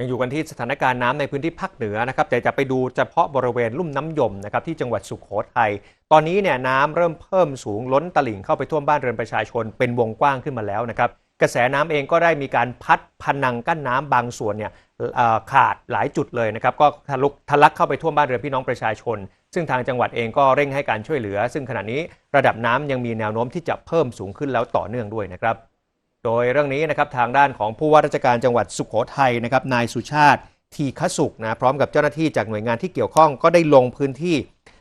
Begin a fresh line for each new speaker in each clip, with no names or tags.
ยังอยู่กันที่สถานการณ์น้ำในพื้นที่ภาคเหนือนะครับแต่จะไปดูเฉพาะบริเวณลุ่มน้ำยมนะครับที่จังหวัดสุโขทัยตอนนี้เนี่ยน้ำเริ่มเพิ่มสูงล้นตลิ่งเข้าไปท่วมบ้านเรือนประชาชนเป็นวงกว้างขึ้นมาแล้วนะครับกระแสน้ำเองก็ได้มีการพัดพนังกั้นน้ำบางส่วนเนี่ยขาดหลายจุดเลยนะครับก็ทะลุทะลักเข้าไปท่วมบ้านเรือนพี่น้องประชาชน ซึ่งทางจังหวัดเองก็เร่งให้การช่วยเหลือ ซึ่งขณะนี้ระดับน้ำยังมีแนวโน้มที่จะเพิ่มสูงขึ้นแล้วต่อเนื่องด้วยนะครับ โดยเรื่องนี้นะครับทางด้านของผู้ว่าราชการจังหวัดสุขโขทัยนะครับนายสุชาติทีขสุขนะพร้อมกับเจ้าหน้าที่จากหน่วยงานที่เกี่ยวข้องก็ได้ลงพื้นที่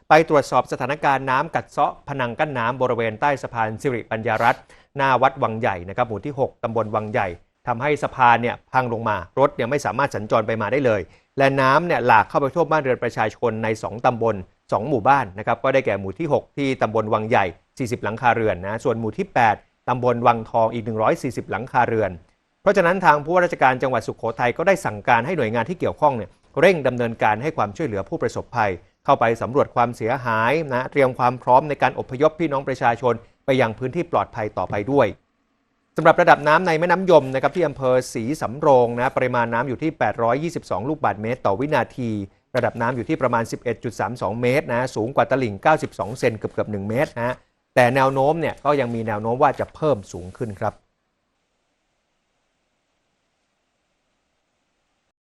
ไปตรวจสอบสถานการณ์น้ำกัดเซาะพนังกั้นน้ำบริเวณใต้สะพานสิริปัญญารัตน์หน้าวัดวังใหญ่นะครับหมู่ที่ 6ตำบลวังใหญ่ทำให้สะพานเนี่ยพังลงมารถเนี่ยไม่สามารถสัญจรไปมาได้เลย และน้ำเนี่ยหลากเข้าไปท่วมบ้านเรือนประชาชนใน 2ตำบล 2 หมู่บ้านนะครับก็ได้แก่หมู่ที่ 6 ที่ตำบลวังใหญ่ 40 หลังคาเรือนนะส่วนหมู่ที่ 8 ตำบลวังทองอีก 140 หลังคาเรือน เพราะฉะนั้นทางผู้ว่าราชการจังหวัดสุขโขทัยก็ได้สั่งการให้หน่วยงานที่เกี่ยวข้องเนี่ยเร่งดำเนินการให้ความช่วยเหลือผู้ประสบภัย เข้าไปสำรวจความเสียหายนะเตรียมความพร้อมในการอพยพพี่น้องประชาชน ไปยังพื้นที่ปลอดภัยต่อไปด้วยสำหรับระดับน้ำในแม่น้ำยมนะครับที่อำเภอศรีสำโรงนะปริมาณน้ำอยู่ที่ 822 ลูกบาศก์เมตร ต่อวินาที ระดับน้ำอยู่ที่ประมาณ 11.32 เมตรนะสูงกว่าตลิ่ง 92 เซนเกือบเกือบ1เมตรนะ แต่แนวโน้มเนี่ยก็ยังมีแนวโน้มว่าจะเพิ่มสูงขึ้นครับ